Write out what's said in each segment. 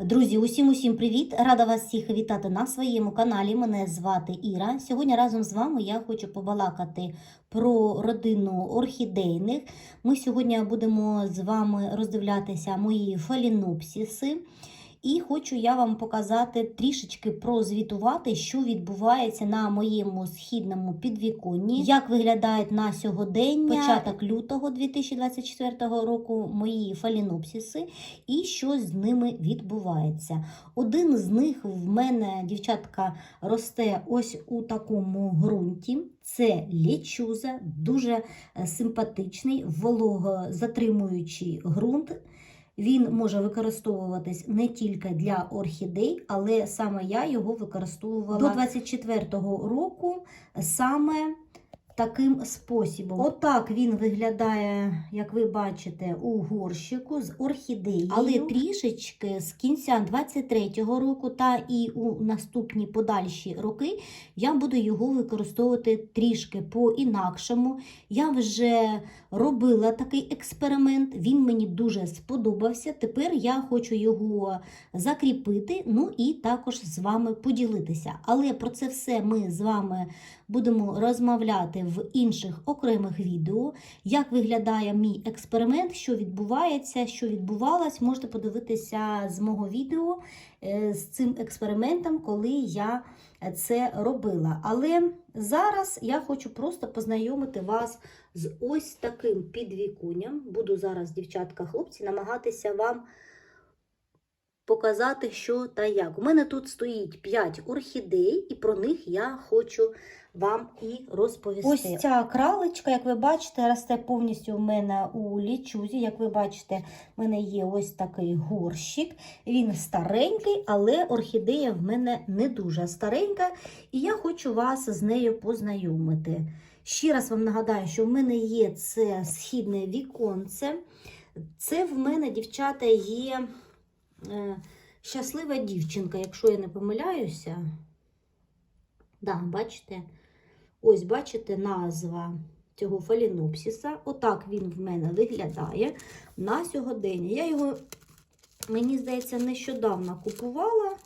Друзі, усім усім привіт! Рада вас всіх вітати на своєму каналі. Мене звати Іра. Сьогодні разом з вами я хочу побалакати про родину орхідейних. Ми сьогодні будемо з вами роздивлятися мої фалінопсіси. І хочу я вам показати трішечки прозвітувати, що відбувається на моєму східному підвіконні, як виглядають на сьогодення, початок лютого 2024 року мої фалінопсіси і що з ними відбувається. Один з них в мене, дівчатка, росте ось у такому ґрунті. Це лічуза, дуже е, симпатичний, вологозатримуючий ґрунт. Він може використовуватись не тільки для орхідей, але саме я його використовувала до 24-го року саме таким способом. Отак він виглядає, як ви бачите, у горщику з орхідеєю. Але трішечки з кінця 23-го року та і у наступні подальші роки я буду його використовувати трішки по-інакшому. Я вже робила такий експеримент, він мені дуже сподобався. Тепер я хочу його закріпити, ну і також з вами поділитися. Але про це все ми з вами будемо розмовляти в інших окремих відео. Як виглядає мій експеримент, що відбувається, що відбувалось, можете подивитися з мого відео е, з цим експериментом, коли я це робила. Але зараз я хочу просто познайомити вас з ось таким підвікунням. Буду зараз, дівчатка, хлопці, намагатися вам показати, що та як. У мене тут стоїть 5 орхідей, і про них я хочу вам і розповісти. Ось ця кралечка, як ви бачите, росте повністю в мене у лічузі. Як ви бачите, в мене є ось такий горщик. Він старенький, але орхідея в мене не дуже старенька, і я хочу вас з нею познайомити. Ще раз вам нагадаю, що в мене є це східне віконце. Це в мене, дівчата, є е, щаслива дівчинка, якщо я не помиляюся. Да, бачите? Ось, бачите, назва цього фалінопсіса. Отак він в мене виглядає на сьогодення. Я його, мені здається, нещодавно купувала.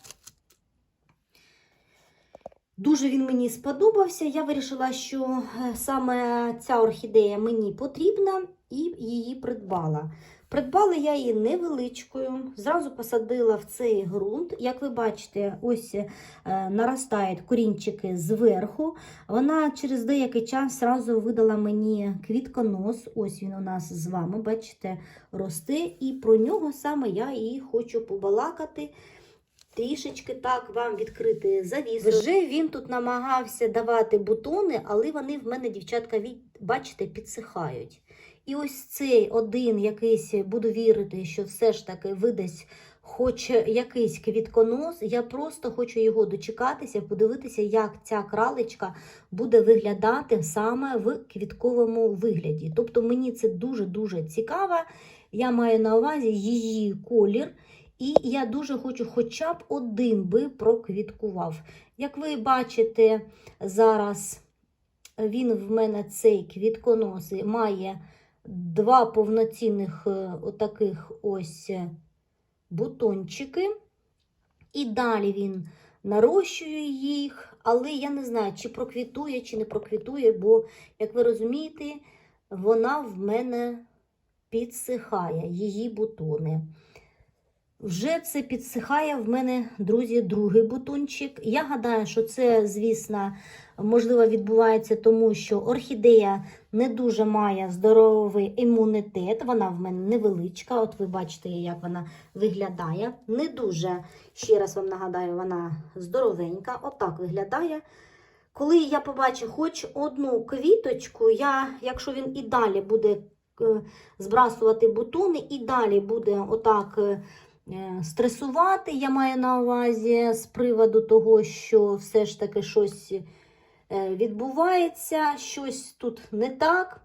Дуже він мені сподобався. Я вирішила, що е, саме ця орхідея мені потрібна, і її придбала. Придбала я її невеличкою, зразу посадила в цей ґрунт. Як ви бачите, ось е, наростають корінчики зверху. Вона через деякий час зразу видала мені квітконос. Ось він у нас з вами, бачите, росте. І про нього саме я і хочу побалакати. Трішечки так вам відкрити завісу. Вже він тут намагався давати бутони, але вони в мене, дівчатка, від, бачите, підсихають. І ось цей один якийсь, буду вірити, що все ж таки видасть хоч якийсь квітконос. Я просто хочу його дочекатися, подивитися, як ця кралечка буде виглядати саме в квітковому вигляді. Тобто мені це дуже-дуже цікаво. Я маю на увазі її колір. І я дуже хочу хоча б один би проквіткував. Як ви бачите, зараз він в мене цей квітконос має два повноцінних е, отаких ось бутончики. І далі він нарощує їх, але я не знаю, чи проквітує, чи не проквітує, бо, як ви розумієте, вона в мене підсихає її бутони. Вже це підсихає в мене, друзі, другий бутончик. Я гадаю, що це, звісно, можливо, відбувається тому, що орхідея не дуже має здоровий імунітет. Вона в мене невеличка. От ви бачите, як вона виглядає. Не дуже, ще раз вам нагадаю, вона здоровенька. Отак виглядає. Коли я побачу хоч одну квіточку, я, якщо він і далі буде е, збрасувати бутони, і далі буде отак. Е, Стресувати я маю на увазі з приводу того, що все ж таки щось е, відбувається, щось тут не так.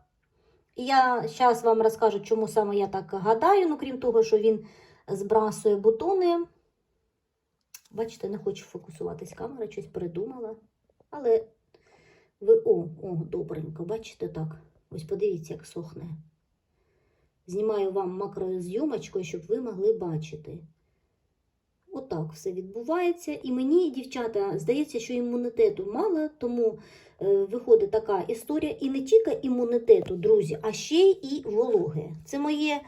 Я зараз вам розкажу, чому саме я так гадаю. Ну, крім того, що він збрасує бутони. Бачите, не хочу фокусуватись камера, щось придумала. Але ви, о, о, добренько, бачите так? Ось подивіться, як сохне. Знімаю вам макрозйомочкою, щоб ви могли бачити. Отак все відбувається. І мені, дівчата, здається, що імунітету мало, тому е, виходить така історія. І не тільки імунітету, друзі, а ще і вологи. Це моє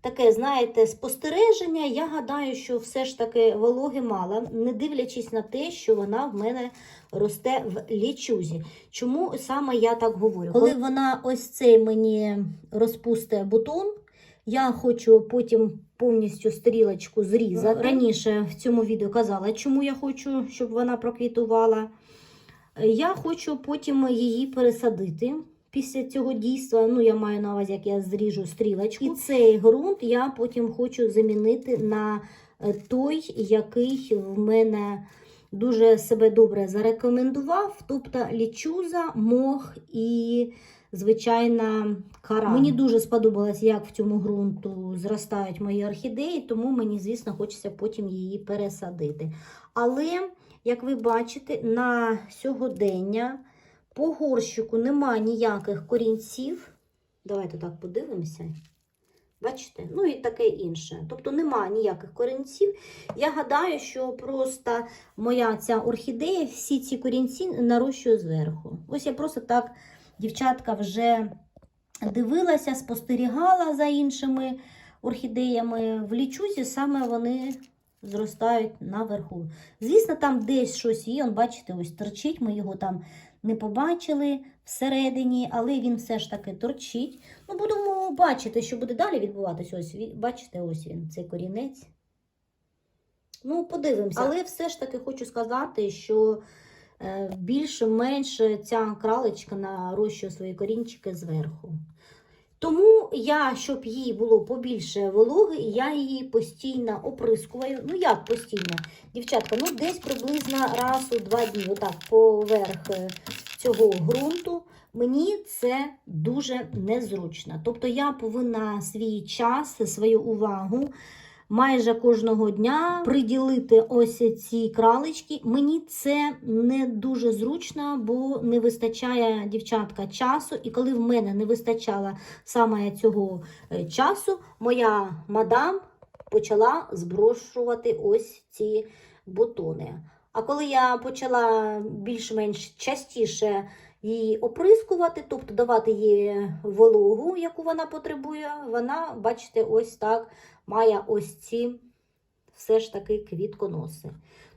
таке, знаєте, спостереження. Я гадаю, що все ж таки вологи мало, не дивлячись на те, що вона в мене росте в лічузі. Чому саме я так говорю? Коли вона ось цей мені розпусте бутон, я хочу потім повністю стрілочку зрізати. Раніше в цьому відео казала, чому я хочу, щоб вона проквітувала. Я хочу потім її пересадити. Після цього дійства, ну я маю на увазі, як я зріжу стрілочку. І цей ґрунт я потім хочу замінити на е, той, який в мене дуже себе добре зарекомендував. Тобто лічуза, мох і звичайна кара. Мені дуже сподобалось, як в цьому ґрунту зростають мої орхідеї, тому мені, звісно, хочеться потім її пересадити. Але, як ви бачите, на сьогодення по горщику немає ніяких корінців. Давайте так подивимося. Бачите? Ну і таке інше. Тобто немає ніяких корінців. Я гадаю, що просто моя ця орхідея, всі ці корінці нарощує зверху. Ось я просто так, дівчатка, вже дивилася, спостерігала за іншими орхідеями. В лічузі саме вони зростають наверху. Звісно, там десь щось є, он, бачите, ось торчить, ми його там не побачили всередині, але він все ж таки торчить. Ну, будемо бачити, що буде далі відбуватися. Ось, бачите, ось він, цей корінець. Ну, подивимося. Але все ж таки хочу сказати, що е, більше-менш ця кралечка нарощує свої корінчики зверху. Тому я, щоб їй було побільше вологи, я її постійно оприскую. Ну, як постійно? Дівчатка, ну десь приблизно раз у два дні, отак, поверх е, цього ґрунту. Мені це дуже незручно. Тобто я повинна свій час, свою увагу майже кожного дня приділити ось ці кралечки. Мені це не дуже зручно, бо не вистачає дівчатка часу. І коли в мене не вистачало саме цього е, часу, моя мадам почала зброшувати ось ці бутони. А коли я почала більш-менш частіше її оприскувати, тобто давати їй вологу, яку вона потребує, вона, бачите, ось так має ось ці все ж таки квітконоси.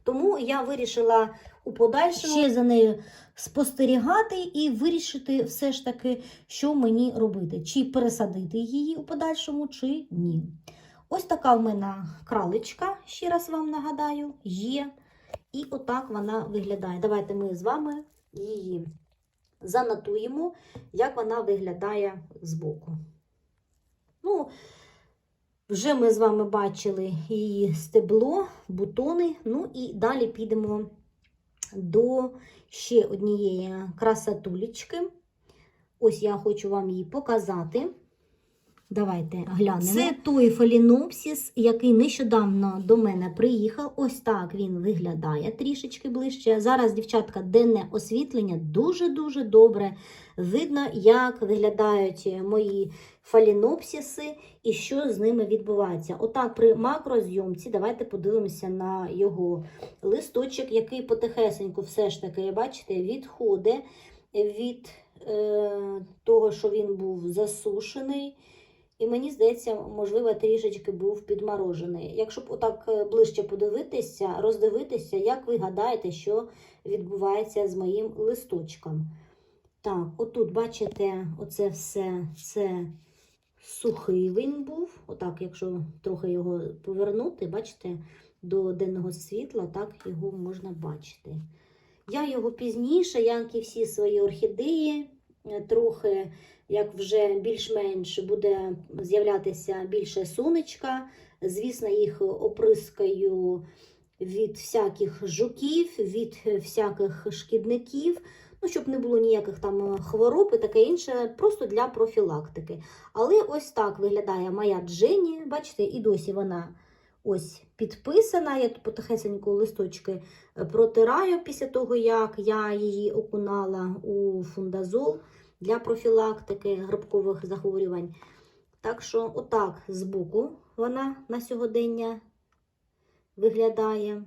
Тому я вирішила у подальшому ще за нею спостерігати і вирішити все ж таки, що мені робити: чи пересадити її у подальшому, чи ні. Ось така в мене кралечка, ще раз вам нагадаю, є. І отак вона виглядає. Давайте ми з вами її занотуємо, як вона виглядає збоку. Ну, вже ми з вами бачили її стебло, бутони. Ну і далі підемо до ще однієї красатулечки. Ось я хочу вам її показати. Давайте глянемо. Це той фалінопсіс, який нещодавно до мене приїхав. Ось так він виглядає трішечки ближче. Зараз, дівчатка, денне освітлення дуже-дуже добре. Видно, як виглядають мої фалінопсіси і що з ними відбувається. Отак, при макрозйомці, давайте подивимося на його листочок, який потихесеньку все ж таки, бачите, відходить від е, того, що він був засушений. І мені здається, можливо, трішечки був підморожений. Якщо б отак е, ближче подивитися, роздивитися, як ви гадаєте, що відбувається з моїм листочком. Так, отут, бачите, оце все це сухий він був. Отак, якщо трохи його повернути, бачите, до денного світла, так його можна бачити. Я його пізніше, як і всі свої орхідеї, е, трохи як вже більш-менш буде з'являтися більше сонечка. Звісно, їх оприскаю від всяких жуків, від всяких шкідників, ну, щоб не було ніяких там хвороб і таке інше, просто для профілактики. Але ось так виглядає моя Дженні. Бачите, і досі вона ось підписана. Я тут потихесеньку листочки протираю після того, як я її окунала у фундазол для профілактики грибкових захворювань. Так що, отак збоку вона на сьогодення виглядає.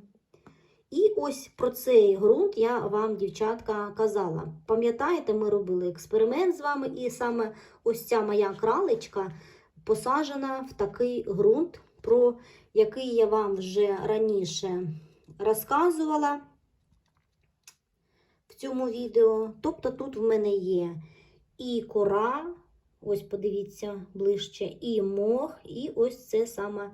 І ось про цей ґрунт я вам, дівчатка, казала. Пам'ятаєте, ми робили експеримент з вами, і саме ось ця моя кралечка посаджена в такий ґрунт, про який я вам вже раніше розказувала в цьому відео. Тобто тут в мене є і кора, ось подивіться ближче, і мох, і ось це саме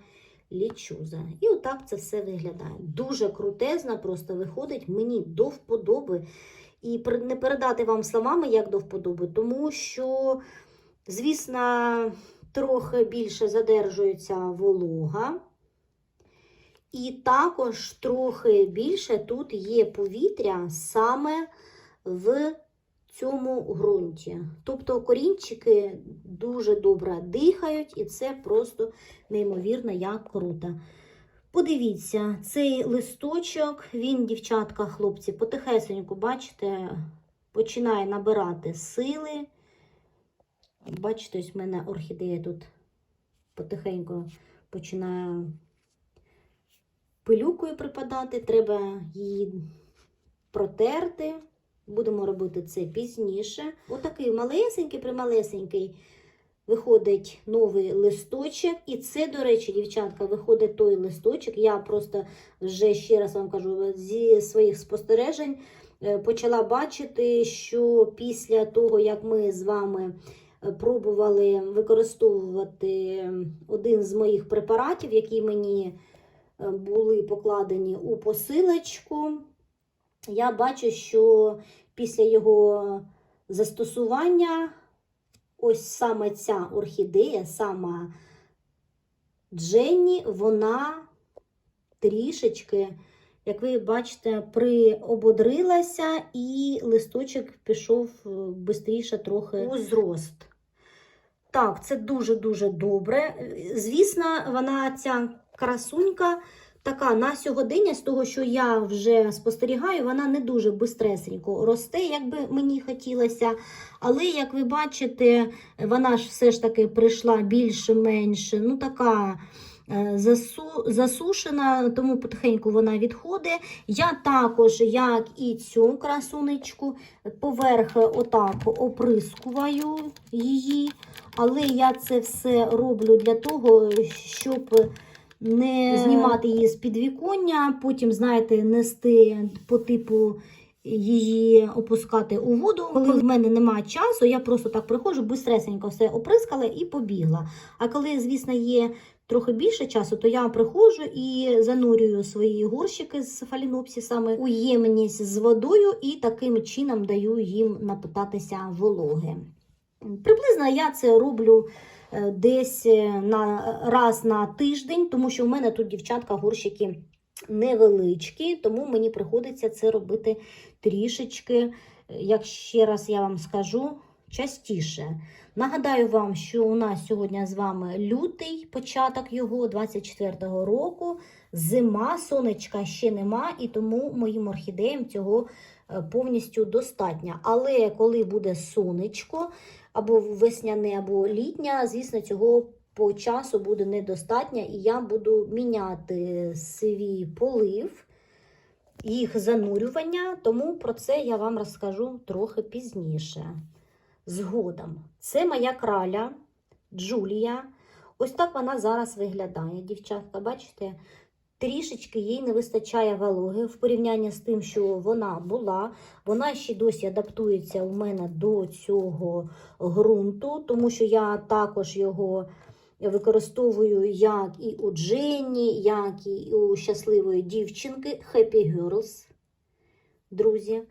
лічуза. І отак це все виглядає. Дуже крутезна, просто виходить мені до вподоби. І не передати вам словами, як до вподоби, тому що, звісно, трохи більше задержується волога. І також трохи більше тут є повітря саме в цьому ґрунті. Тобто корінчики дуже добре дихають, і це просто неймовірно як круто. Подивіться, цей листочок, він, дівчатка, хлопці, потихесеньку, бачите, починає набирати сили. Бачите, ось в мене орхідея тут потихеньку починає пилюкою припадати, треба її протерти. Будемо робити це пізніше. Отакий малесенький, прималесенький виходить новий листочок. І це, до речі, дівчатка, виходить той листочок. Я просто вже ще раз вам кажу, зі своїх спостережень е, почала бачити, що після того, як ми з вами е, пробували використовувати один з моїх препаратів, які мені е, були покладені у посилочку, я бачу, що після його застосування ось саме ця орхідея, сама Дженні, вона трішечки, як ви бачите, приободрилася, і листочок пішов швидше трохи у зрост. Так, це дуже-дуже добре. Звісно, вона ця красунька така на сьогодення, з того, що я вже спостерігаю, вона не дуже бистресенько росте, як би мені хотілося. Але, як ви бачите, вона ж все ж таки прийшла більше-менше, ну така е, засу, засушена, тому потихеньку вона відходить. Я також, як і цю красунечку, поверх отак оприскуваю її. Але я це все роблю для того, щоб не знімати її з підвіконня, потім, знаєте, нести по типу її опускати у воду. Коли в мене немає часу, я просто так приходжу, бистресенько все оприскала і побігла. А коли, звісно, є трохи більше часу, то я приходжу і занурюю свої горщики з фалінопсисами у ємність з водою і таким чином даю їм напитатися вологи. Приблизно я це роблю десь е, на раз на тиждень, тому що в мене тут дівчатка горщики невеличкі, тому мені приходиться це робити трішечки, е, як ще раз я вам скажу, частіше. Нагадаю вам, що у нас сьогодні з вами лютий, початок його 24-го року. Зима, сонечка ще нема, і тому моїм орхідеям цього е, повністю достатньо. Але коли буде сонечко, або весняне, або літня, звісно, цього по часу буде недостатньо, і я буду міняти свій полив, їх занурювання, тому про це я вам розкажу трохи пізніше. Згодом. Це моя краля Джулія. Ось так вона зараз виглядає, дівчатка. Бачите? Трішечки їй не вистачає вологи в порівнянні з тим, що вона була. Вона ще досі адаптується у мене до цього ґрунту, тому що я також його використовую як і у Дженні, як і у щасливої дівчинки Happy Girls, друзі.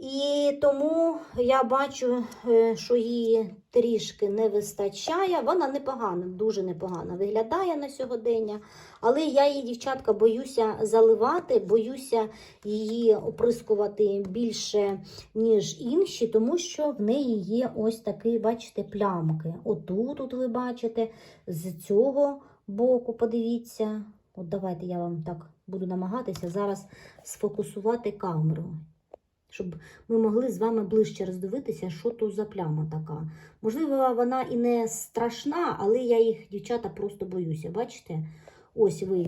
І тому я бачу, е, що її трішки не вистачає. Вона непогано, дуже непогано виглядає на сьогодення. Але я її, дівчатка, боюся заливати, боюся її оприскувати більше, ніж інші, тому що в неї є ось такі, бачите, плямки. Отут, от ви бачите, з цього боку, подивіться. От давайте я вам так буду намагатися зараз сфокусувати камеру щоб ми могли з вами ближче роздивитися, що то за пляма така. Можливо, вона і не страшна, але я їх, дівчата, просто боюся. Бачите? Ось ви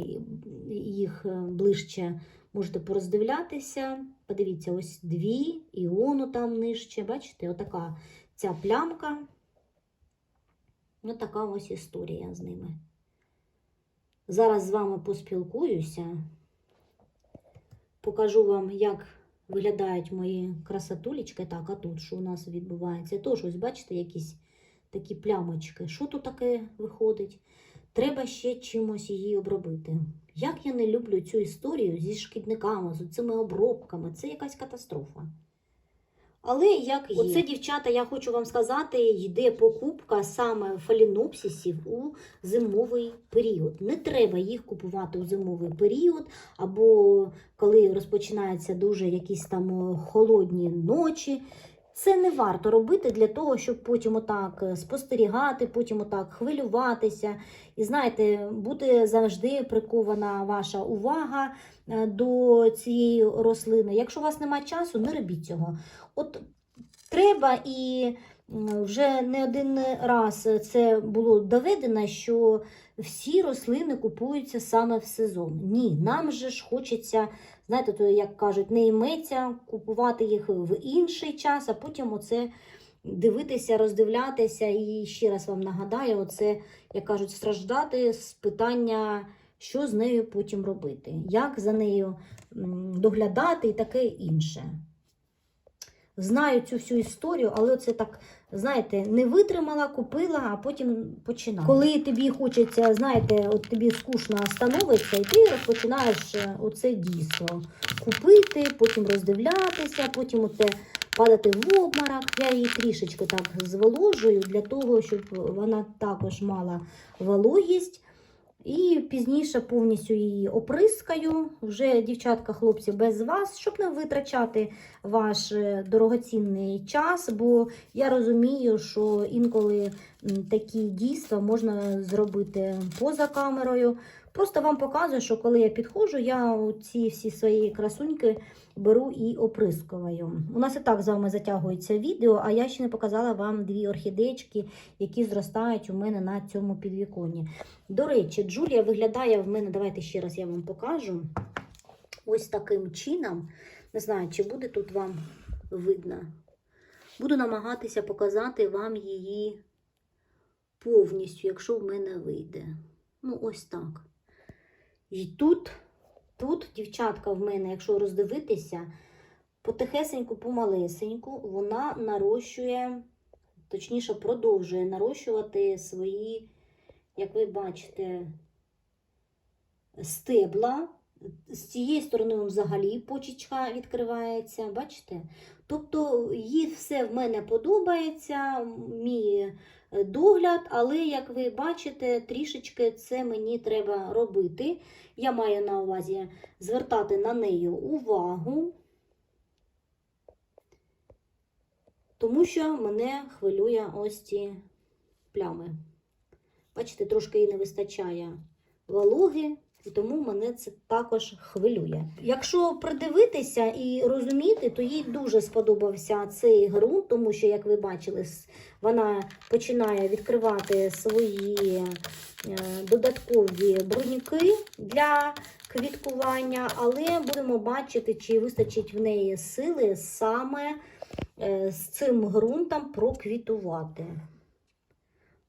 їх е, ближче можете пороздивлятися. Подивіться, ось дві, і ону там нижче. Бачите, отака ця плямка. Ось така ось історія з ними. Зараз з вами поспілкуюся. Покажу вам, як виглядають мої красотулечки. Так, а тут що у нас відбувається? Тож, ось бачите, якісь такі плямочки. Що тут таке виходить? Треба ще чимось її обробити. Як я не люблю цю історію зі шкідниками, з цими обробками, це якась катастрофа. Але як є. Оце, дівчата, я хочу вам сказати, йде покупка саме фалінопсисів у зимовий період. Не треба їх купувати у зимовий період, або коли розпочинаються дуже якісь там холодні ночі. Це не варто робити для того, щоб потім отак спостерігати, потім отак хвилюватися. І знаєте, буде завжди прикована ваша увага е, до цієї рослини. Якщо у вас немає часу, не робіть цього. От треба і вже не один раз це було доведено, що всі рослини купуються саме в сезон. Ні, нам же ж хочеться, знаєте, то, як кажуть, не іметься купувати їх в інший час, а потім оце дивитися, роздивлятися. І ще раз вам нагадаю, оце, як кажуть, страждати з питання, що з нею потім робити, як за нею доглядати і таке інше. Знаю цю всю історію, але це так, знаєте, не витримала, купила, а потім починаю. Коли тобі хочеться, знаєте, от тобі скучно становиться, і ти розпочинаєш е, оце дійство купити, потім роздивлятися, потім оце падати в обморок. Я її трішечки так зволожую для того, щоб вона також мала вологість. І пізніше повністю її оприскаю. Вже, дівчатка, хлопці, без вас, щоб не витрачати ваш е, дорогоцінний час, бо я розумію, що інколи такі дійства можна зробити поза камерою. Просто вам показую, що коли я підходжу, я ці всі свої красуньки беру і оприскую. У нас і так з вами затягується відео, а я ще не показала вам дві орхідеєчки, які зростають у мене на цьому підвіконні. До речі, Джулія виглядає в мене, давайте ще раз я вам покажу. Ось таким чином. Не знаю, чи буде тут вам видно. Буду намагатися показати вам її повністю, якщо в мене вийде. Ну, ось так. І тут, тут, дівчатка, в мене, якщо роздивитися, потихесеньку, помалесеньку, вона нарощує, точніше, продовжує нарощувати свої, як ви бачите, стебла. З цієї сторони взагалі почечка відкривається, бачите? Тобто їй все в мене подобається, мій догляд, але, як ви бачите, трішечки це мені треба робити. Я маю на увазі звертати на неї увагу, тому що мене хвилює ось ці плями. Бачите, трошки їй не вистачає вологи. І тому мене це також хвилює. Якщо придивитися і розуміти, то їй дуже сподобався цей ґрунт, тому що, як ви бачили, вона починає відкривати свої е, додаткові бруньки для квіткування, але будемо бачити, чи вистачить в неї сили саме е, з цим ґрунтом проквітувати.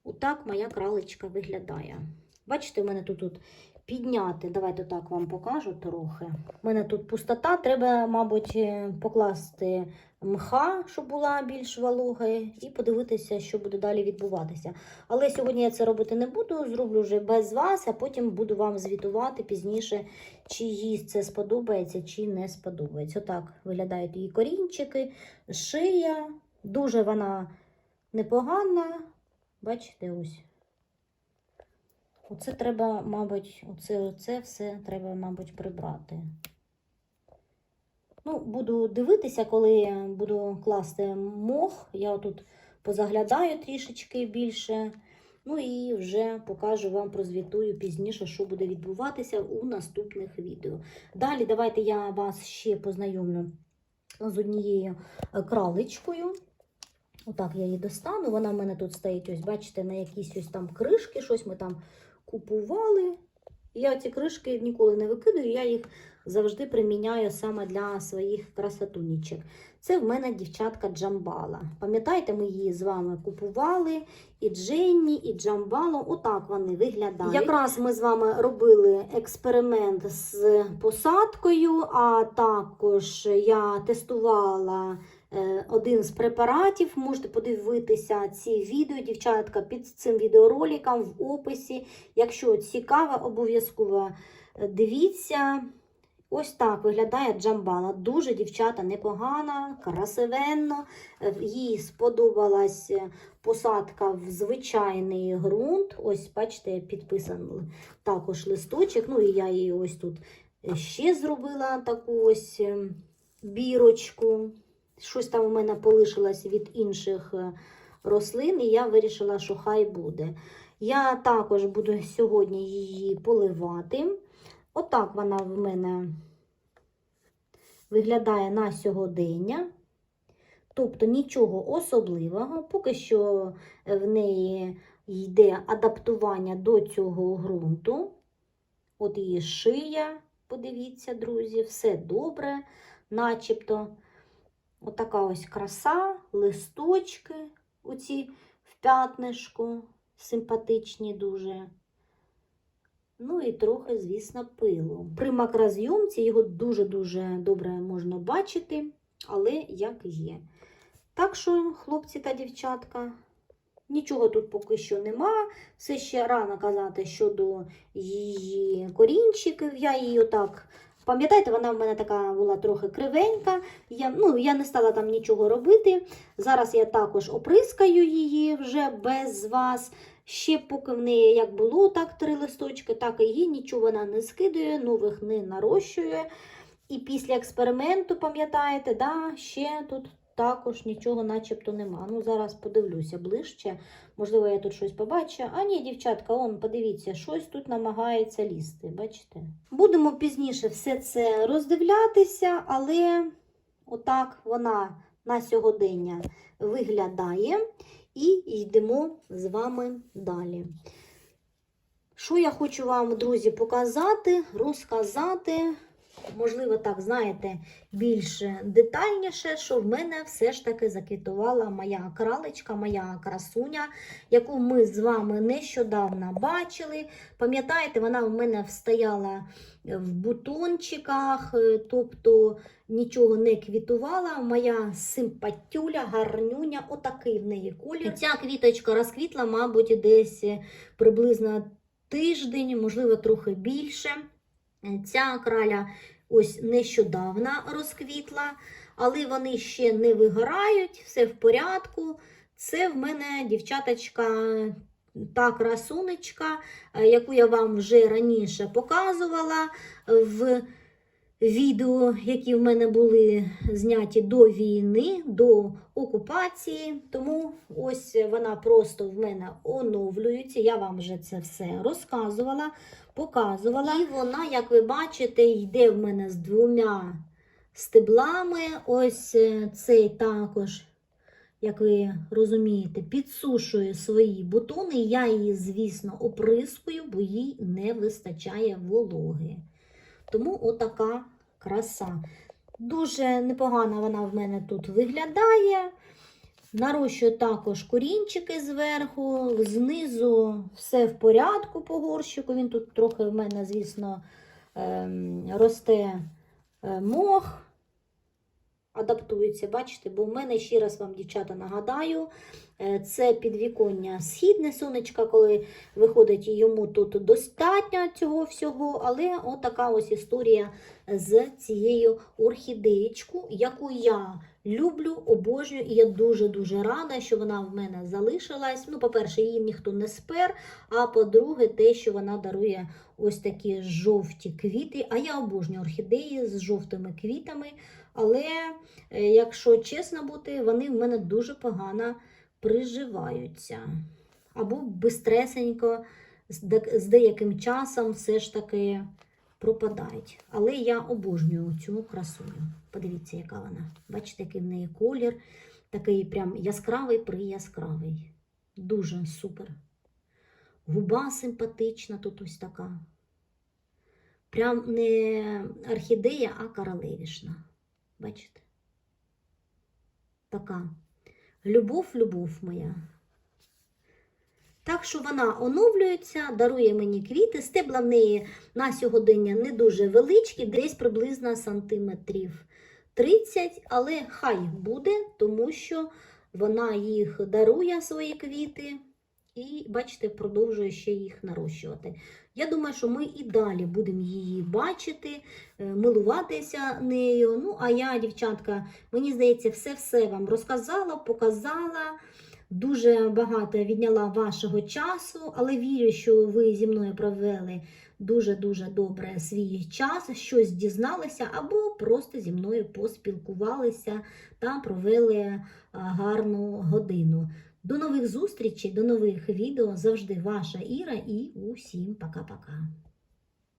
Отак моя кралечка виглядає. Бачите, в мене тут, тут підняти. Давайте так вам покажу трохи. У мене тут пустота, треба, мабуть, е, покласти мха, щоб була більш волога, і подивитися, що буде далі відбуватися. Але сьогодні я це робити не буду, зроблю вже без вас, а потім буду вам звітувати пізніше, чи їй це сподобається, чи не сподобається. Отак виглядають її корінчики, шия. Дуже вона непогана. Бачите, ось. Оце треба, мабуть, оце, оце все треба, мабуть, прибрати. Ну, буду дивитися, коли буду класти мох. Я тут позаглядаю трішечки більше. Ну і вже покажу вам, прозвітую пізніше, що буде відбуватися у наступних відео. Далі, давайте я вас ще познайомлю з однією е, кралечкою. Отак я її достану. Вона в мене тут стоїть, ось, бачите, на якісь ось там кришки, щось ми там купували. Я ці кришки ніколи не викидаю, я їх завжди приміняю саме для своїх красотунічок. Це в мене дівчатка Джамбала. Пам'ятаєте, ми її з вами купували і Дженні, і Джамбалу. Отак вони виглядають. Якраз ми з вами робили експеримент з посадкою, а також я тестувала один з препаратів. Можете подивитися ці відео, дівчатка, під цим відеороликом в описі. Якщо цікаво, обов'язково е, дивіться. Ось так виглядає джамбала. Дуже дівчата непогана, красивенно. Е, Їй сподобалась е, посадка в звичайний ґрунт. Ось, бачите, підписаний також листочок. Ну і я її ось тут е, ще зробила таку ось е, бірочку. Щось там у мене полишилось від інших е, рослин, і я вирішила, що хай буде. Я також буду сьогодні її поливати. Отак вона в мене виглядає на сьогодення. Тобто нічого особливого, поки що в неї йде адаптування до цього ґрунту. От її шия, подивіться, друзі, все добре, начебто. Отака ось краса, листочки, оці в п'ятнишку, симпатичні дуже. Ну і трохи, звісно, пилу. При макрозйомці його дуже-дуже добре можна бачити, але як є. Так що, хлопці та дівчатка, нічого тут поки що нема. Все ще рано казати щодо її корінчиків. Я її отак. Пам'ятаєте, вона в мене така була трохи кривенька. Я, ну, я не стала там нічого робити. Зараз я також оприскаю її вже без вас. Ще поки в неї як було так три листочки, так і її нічого вона не скидує, нових не нарощує. І після експерименту, пам'ятаєте, да, ще тут також нічого начебто нема. Ну, зараз подивлюся ближче. Можливо, я тут щось побачу. А ні, дівчатка, он, подивіться, щось тут намагається лізти. Бачите? Будемо пізніше все це роздивлятися, але отак вона на сьогодення виглядає. І йдемо з вами далі. Що я хочу вам, друзі, показати, розказати, можливо, так, знаєте, більш детальніше, що в мене все ж таки заквітувала моя кралечка, моя красуня, яку ми з вами нещодавно бачили. Пам'ятаєте, вона в мене стояла в бутончиках, е, тобто нічого не квітувала. Моя симпатюля, гарнюня, отакий в неї колір. Ця квіточка розквітла, мабуть, десь приблизно тиждень, можливо, трохи більше. Ця краля ось нещодавно розквітла, але вони ще не вигорають, все в порядку. Це в мене дівчаточка та красунечка, е, яку я вам вже раніше показувала в відео, які в мене були зняті до війни, до окупації. Тому ось вона просто в мене оновлюється. Я вам вже це все розказувала, показувала. І вона, як ви бачите, йде в мене з двома стеблами. Ось е, цей також. Як ви розумієте, підсушує свої бутони. Я її, звісно, оприскую, бо їй не вистачає вологи. Тому отака краса. Дуже непогано вона в мене тут виглядає. Нарощую також корінчики зверху, знизу все в порядку по горщику. Він тут трохи в мене, звісно, ем, росте е, мох. Адаптується, бачите, бо в мене ще раз вам, дівчата, нагадаю, е, це підвіконня східне сонечка, коли виходить йому тут достатньо цього всього, але отака ось історія з цією орхідеєчкою, яку я люблю, обожнюю, і я дуже-дуже рада, що вона в мене залишилась. Ну, по-перше, її ніхто не спер, а по-друге, те, що вона дарує ось такі жовті квіти. А я обожнюю орхідеї з жовтими квітами. Але, е, якщо чесно бути, вони в мене дуже погано приживаються. Або бистресенько, з деяким часом все ж таки пропадають. Але я обожнюю цю красуню. Подивіться, яка вона. Бачите, який в неї колір. Такий прям яскравий прияскравий. Дуже супер. Губа симпатична тут ось така. Прям не орхідея, а королевішна. Бачите? Така. Любов, любов моя. Так що вона оновлюється, дарує мені квіти. Стебла в неї на сьогодення не дуже величкі, десь приблизно сантиметрів 30, але хай буде, тому що вона їх дарує свої квіти. І, бачите, продовжує ще їх нарощувати. Я думаю, що ми і далі будемо її бачити, е, милуватися нею. Ну, а я, дівчатка, мені здається, все-все вам розказала, показала. Дуже багато відняла вашого часу, але вірю, що ви зі мною провели дуже-дуже добре свій час, щось дізналися, або просто зі мною поспілкувалися та провели гарну годину. До нових зустрічей, до нових відео. Завжди ваша Іра і усім пока-пока.